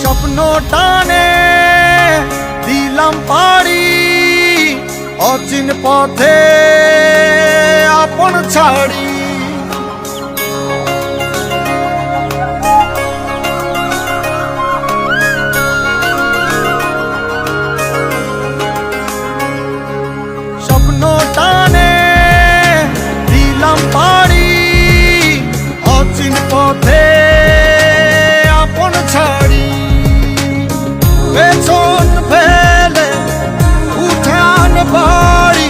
স্বপ্ন টানে দিলাম পাড়ি অচিন পথে আপন ছাড়ি। বাড়ি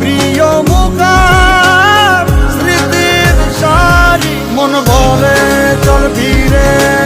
প্রিয় মুখার স্মৃতির সারি মন বলে চল ফিরে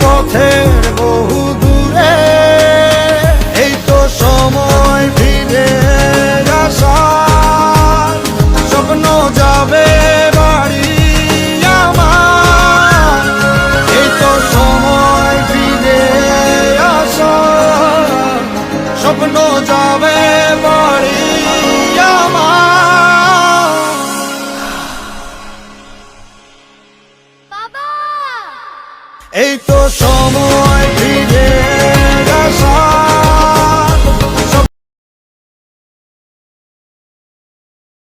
পথের বহু এই তো সময়